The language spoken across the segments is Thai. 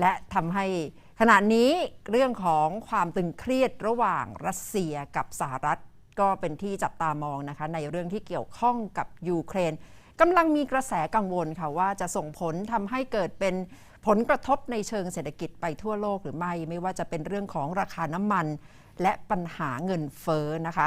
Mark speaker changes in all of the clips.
Speaker 1: และทำให้ขณะนี้เรื่องของความตึงเครียดระหว่างรัสเซียกับสหรัฐ ก็เป็นที่จับตามองนะคะ ในเรื่องที่เกี่ยวข้องกับยูเครนกำลังมีกระแสกังวลค่ะว่าจะส่งผลทำให้เกิดเป็นผลกระทบในเชิงเศรษฐกิจไปทั่วโลกหรือไม่ ไม่ว่าจะเป็นเรื่องของราคาน้ำมัน และปัญหาเงินเฟ้อนะคะ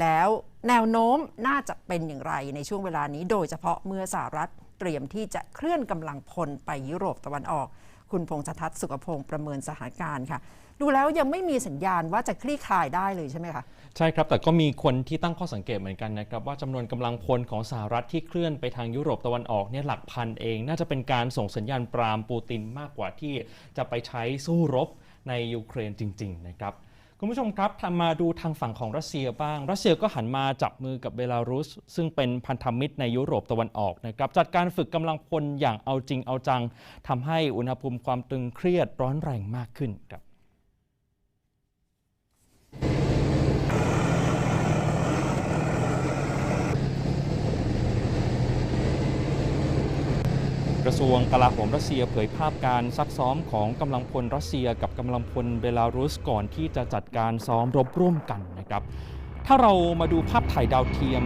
Speaker 1: แล้วแนวโน้มน่าจะเป็นอย่างไรในช่วงเวลานี้ โดยเฉพาะเมื่อสหรัฐเตรียมที่จะเคลื่อนกำลังพลไปยุโรปตะวันออก คุณพงษ์ทัศน์สุขพงศ์ประเมินสถานการณ์ค่ะ ดูแล้วยังไม่มีสัญญาณว่าจะคลี่คลายได้เลยใช่ไหมคะ
Speaker 2: ใช่ครับ แต่ก็มีคนที่ตั้งข้อสังเกตเหมือนกันนะครับ ว่าจำนวนกำลังพลของสหรัฐที่เคลื่อนไปทางยุโรปตะวันออกเนี่ยหลักพันเอง น่าจะเป็นการส่งสัญญาณปรามปูตินมากกว่าที่จะไปใช้สู้รบในยูเครนจริง ๆ นะครับ คุณผู้ชมครับทำมาดูทางฝั่งของรัสเซียบ้าง รัสเซียก็หันมาจับมือกับเบลารุส ซึ่งเป็นพันธมิตรในยุโรปตะวันออกนะครับจัดการฝึกกำลังพลอย่างเอาจริงเอาจังทำให้อุณหภูมิความตึงเครียดร้อนแรงมากขึ้นครับ กระทรวงกลาโหมรัสเซียเผยภาพการซักซ้อมของกำลังพลรัสเซีย กับกำลังพลเบลารุสก่อนที่จะจัดการซ้อมรบร่วมกันนะครับ ถ้าเรามาดูภาพถ่ายดาวเทียม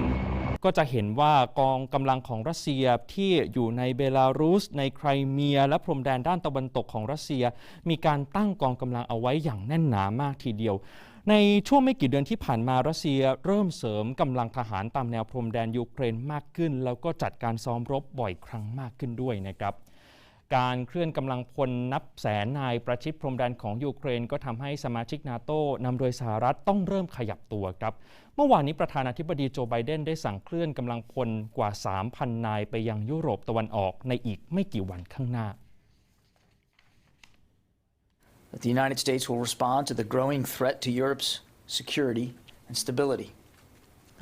Speaker 2: ก็จะเห็นว่ากองกำลังของรัสเซียที่อยู่ในเบลารุส ในไครเมีย และพรมแดนด้านตะวันตกของรัสเซีย มีการตั้งกองกำลังเอาไว้อย่างแน่นหนามากทีเดียว ในช่วงไม่กี่เดือนที่ผ่านมารัสเซียเริ่มเสริมกำลังทหารตามแนวพรมแดนยูเครนมากขึ้น แล้วก็จัดการซ้อมรบบ่อยครั้งมากขึ้นด้วยนะครับ การเคลื่อนกำลังพลนับแสนนายประชิดพรมแดนของยูเครน ก็ทำให้สมาชิกนาโต้นำโดยสหรัฐต้องเริ่มขยับตัวครับ เมื่อวานนี้ประธานาธิบดีโจไบเดนได้สั่งเคลื่อนกำลังพลกว่า 3,000 นายไปยังยุโรปตะวันออกในอีกไม่กี่วันข้างหน้า
Speaker 3: that the United States will respond to the growing threat to Europe's security and stability.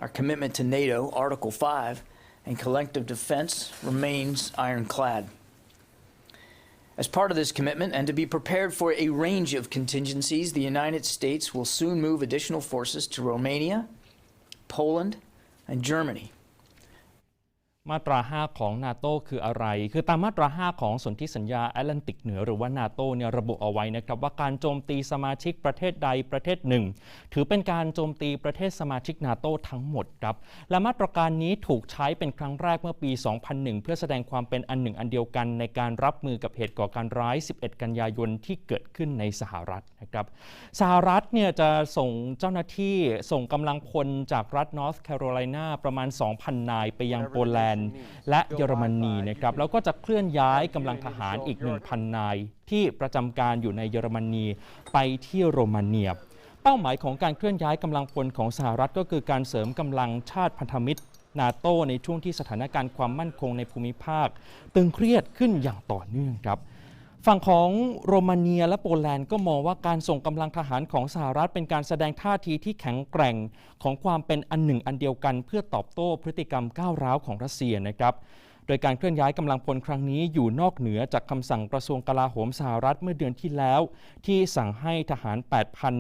Speaker 3: Our commitment to NATO, Article 5, and collective defense remains ironclad. As part of this commitment, and to be prepared for a range of contingencies, the United States will soon move additional forces to Romania, Poland, and Germany.
Speaker 2: มาตรา 5 ของนาโตคืออะไร คือตามมาตรา 5 ของสนธิสัญญาแอตแลนติกเหนือหรือว่านาโตเนี่ยระบุเอาไว้นะครับว่าการโจมตีสมาชิกประเทศใดประเทศหนึ่ง ถือเป็นการโจมตีประเทศสมาชิกนาโตทั้งหมดครับ และมาตรการนี้ถูกใช้เป็นครั้งแรกเมื่อปี 2001 เพื่อแสดงความเป็นอันหนึ่งอันเดียวกันในการรับมือกับเหตุก่อการร้าย 11 กันยายนที่เกิดขึ้นในสหรัฐนะครับ สหรัฐเนี่ยจะส่งเจ้าหน้าที่ส่งกำลังพลจากรัฐนอร์ทแคโรไลนาประมาณ 2,000 นายไปยังโปแลนด์และเยอรมนีนะครับแล้วก็จะเคลื่อนย้ายกำลังทหารอีก 1,000 นาย ที่ประจำการอยู่ในเยอรมนีไปที่โรมาเนีย เป้าหมายของการเคลื่อนย้ายกำลังพลของสหรัฐก็คือการเสริมกำลังชาติพันธมิตรนาโตในช่วงที่สถานการณ์ความมั่นคงในภูมิภาค ตึงเครียดขึ้นอย่างต่อเนื่องครับ ฝั่งของโรมาเนียและโปแลนด์ก็มองว่าการส่งกำลังทหารของสหรัฐเป็นการแสดงท่าทีที่แข็งแกร่งของความเป็นอันหนึ่งอันเดียวกัน เพื่อตอบโต้พฤติกรรมก้าวร้าวของรัสเซียนะครับ โดยการเคลื่อนย้ายกำลังพลครั้งนี้อยู่นอกเหนือจากคำสั่งกระทรวงกลาโหมสหรัฐเมื่อเดือนที่แล้ว ที่สั่งให้ทหาร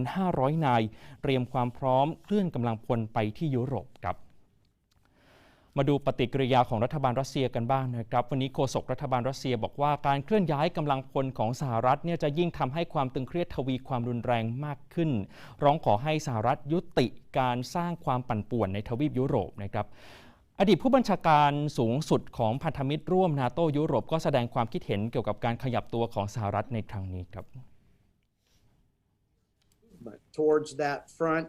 Speaker 2: 8,500 นาย เตรียมความพร้อมเคลื่อนกำลังพลไปที่ยุโรปครับ มาดูปฏิกิริยาของรัฐบาลรัสเซียกันบ้างนะครับ วันนี้โฆษกรัฐบาลรัสเซียบอกว่าการเคลื่อนย้ายกำลังพลของสหรัฐเนี่ยจะยิ่งทำให้ความตึงเครียดทวีความรุนแรงมากขึ้น ร้องขอให้สหรัฐยุติการสร้างความปั่นป่วนในทวีปยุโรปนะครับอดีตผู้บัญชาการสูงสุดของพันธมิตรร่วมนาโตยุโรปก็แสดงความคิดเห็นเกี่ยวกับการขยับตัวของสหรัฐในครั้งนี้ครับ
Speaker 4: but towards that front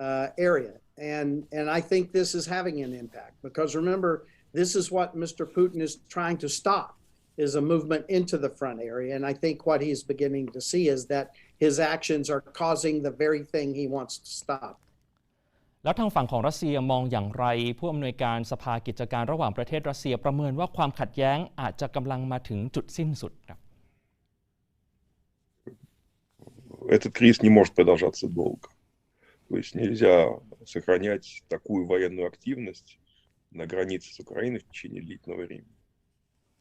Speaker 4: uh, area. And, and I think this is having an impact because remember, this is what Mr. Putin is trying to stop is a movement into the front area. And I think what he's beginning to see is that his actions are causing the very thing he wants to stop.
Speaker 2: แล้วทางฝั่งของรัสเซียมองอย่างไร ผู้อำนวยการสภากิจการระหว่างประเทศรัสเซียประเมินว่าความขัดแย้งอาจจะกำลังมาถึงจุดสิ้นสุดครับ
Speaker 5: этот кризис не может продолжаться долго. То есть нельзя сохранять такую военную активность на границе с Украиной в течение длительного времени.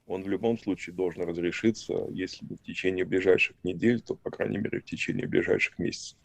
Speaker 5: Он в любом случае должен разрешиться, если не в течение ближайших недель, то, по крайней мере, в течение ближайших месяцев.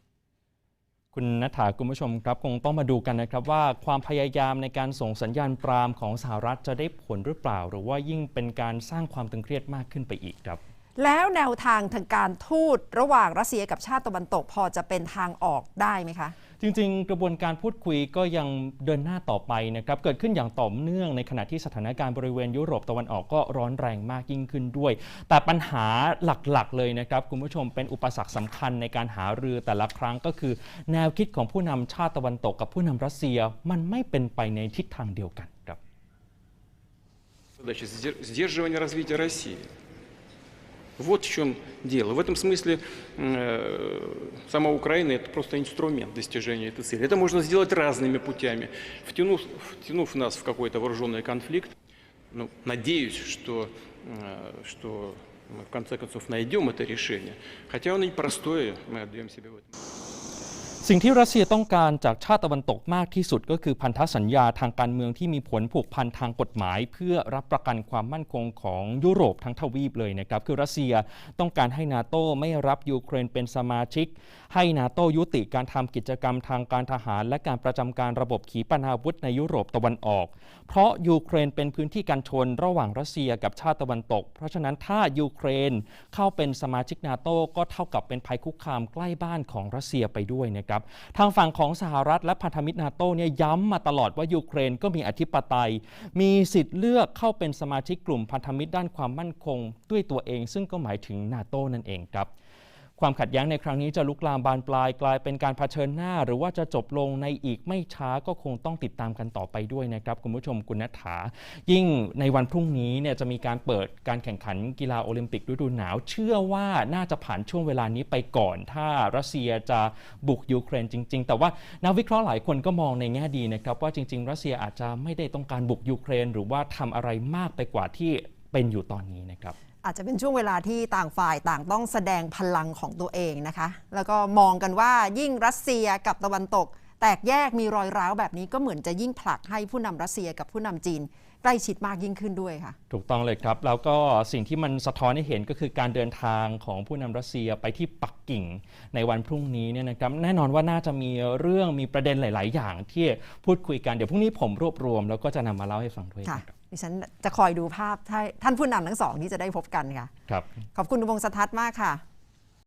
Speaker 2: คุณนัฐาคุณผู้ชมครับคงต้องมาดูกันนะครับว่าความพยายามในการส่งสัญญาณปรามของสหรัฐจะได้ผลหรือเปล่า หรือว่ายิ่งเป็นการสร้างความตึงเครียดมากขึ้นไปอีกครับ
Speaker 1: แล้วแนวทางทางการทูตระหว่างรัสเซียกับชาติตะวันตกพอจะเป็นทางออกได้ไหมคะ
Speaker 2: จริงๆ กระบวนการพูดคุยก็ยังเดินหน้าต่อไปนะครับ เกิดขึ้นอย่างต่อเนื่องในขณะที่สถานการณ์บริเวณยุโรปตะวันออกก็ร้อนแรงมากยิ่งขึ้นด้วย แต่ปัญหาหลักๆ เลยนะครับ คุณผู้ชมเป็นอุปสรรคสำคัญในการหารือแต่ละครั้งก็คือ แนวคิดของผู้นำชาติตะวันตกกับผู้นำรัสเซีย มันไม่เป็นไปในทิศทางเดียวกันครับ
Speaker 6: задача сдер- сдерживания развития России. Вот в чем дело. В этом смысле э, сама Украина это просто инструмент достижения этой цели. Это можно сделать разными путями, втянув, втянув нас в какой-то вооруженный конфликт. Ну, надеюсь, что, э, что мы в конце концов найдем это решение. Хотя оно непростое, мы отдаем себе в этом.
Speaker 2: สิ่งที่รัสเซียต้องการจากชาติตะวันตกมากที่สุด ก็คือพันธสัญญาทางการเมืองที่มีผลผูกพันทางกฎหมาย เพื่อรับประกันความมั่นคงของยุโรปทั้งทวีปเลยนะครับคือรัสเซียต้องการให้นาโตไม่รับยูเครนเป็นสมาชิก ให้นาโตยุติการทำกิจกรรมทางการทหาร และการประจำการระบบขีปนาวุธในยุโรปตะวันออก เพราะยูเครนเป็นพื้นที่การชนระหว่างรัสเซียกับชาติตะวันตก เพราะฉะนั้นถ้ายูเครนเข้าเป็นสมาชิกนาโตก็เท่ากับเป็นภัยคุกคามใกล้บ้านของรัสเซียไปด้วยนะครับทางฝั่งของสหรัฐและพันธมิตรนาโตเนี่ยย้ำมาตลอดว่ายูเครนก็มีอธิปไตย มีสิทธิ์เลือกเข้าเป็นสมาชิกกลุ่มพันธมิตรด้านความมั่นคง ด้วยตัวเอง ซึ่งก็หมายถึงนาโตนั่นเองครับ ความขัดแย้งในครั้งนี้จะลุกลามบานปลายกลายเป็นการเผชิญหน้า หรือว่าจะจบลงในอีกไม่ช้าก็คงต้องติดตามกันต่อไปด้วยนะครับคุณผู้ชมคุณนัฐา ยิ่งในวันพรุ่งนี้เนี่ยจะมีการเปิดการแข่งขันกีฬาโอลิมปิกฤดูหนาว เชื่อว่าน่าจะผ่านช่วงเวลานี้ไปก่อน ถ้ารัสเซียจะบุกยูเครนจริง ๆ แต่ว่านักวิเคราะห์หลายคนก็มองในแง่ดีนะครับว่าจริง ๆ รัสเซียอาจจะไม่ได้ต้องการบุกยูเครน หรือว่าทำอะไรมากไปกว่าที่เป็นอยู่ตอนนี้นะครับ
Speaker 1: อาจจะเป็นช่วงเวลาที่ต่างฝ่ายต่างต้องแสดงพลังของตัวเองนะคะ แล้วก็มองกันว่ายิ่งรัสเซียกับตะวันตก แตกแยกมีรอยร้าวแบบนี้ก็เหมือนจะยิ่งผลักให้ผู้นำรัสเซียกับผู้นำจีนใกล้ชิดมากยิ่งขึ้นด้วยค่ะ
Speaker 2: ถูกต้องเลยครับ แล้วก็สิ่งที่มันสะท้อนให้เห็นก็คือการเดินทางของผู้นำรัสเซียไปที่ปักกิ่งในวันพรุ่งนี้เนี่ยนะครับแน่นอนว่าน่าจะมีเรื่องมีประเด็นหลาย ๆ อย่างที่พูดคุยกันเดี๋ยวพรุ่งนี้ผมรวบรวม แล้วก็จะนำมาเล่าให้ฟังด้วย
Speaker 1: ค่ะ
Speaker 2: นะครับ
Speaker 1: ดิฉันจะคอยดูภาพท่านท่านผู้นำทั้งสองที่จะได้พบกันค่ะ
Speaker 2: ครับ
Speaker 1: ขอบคุณคุณวงศ์สทัศน์มากค่ะ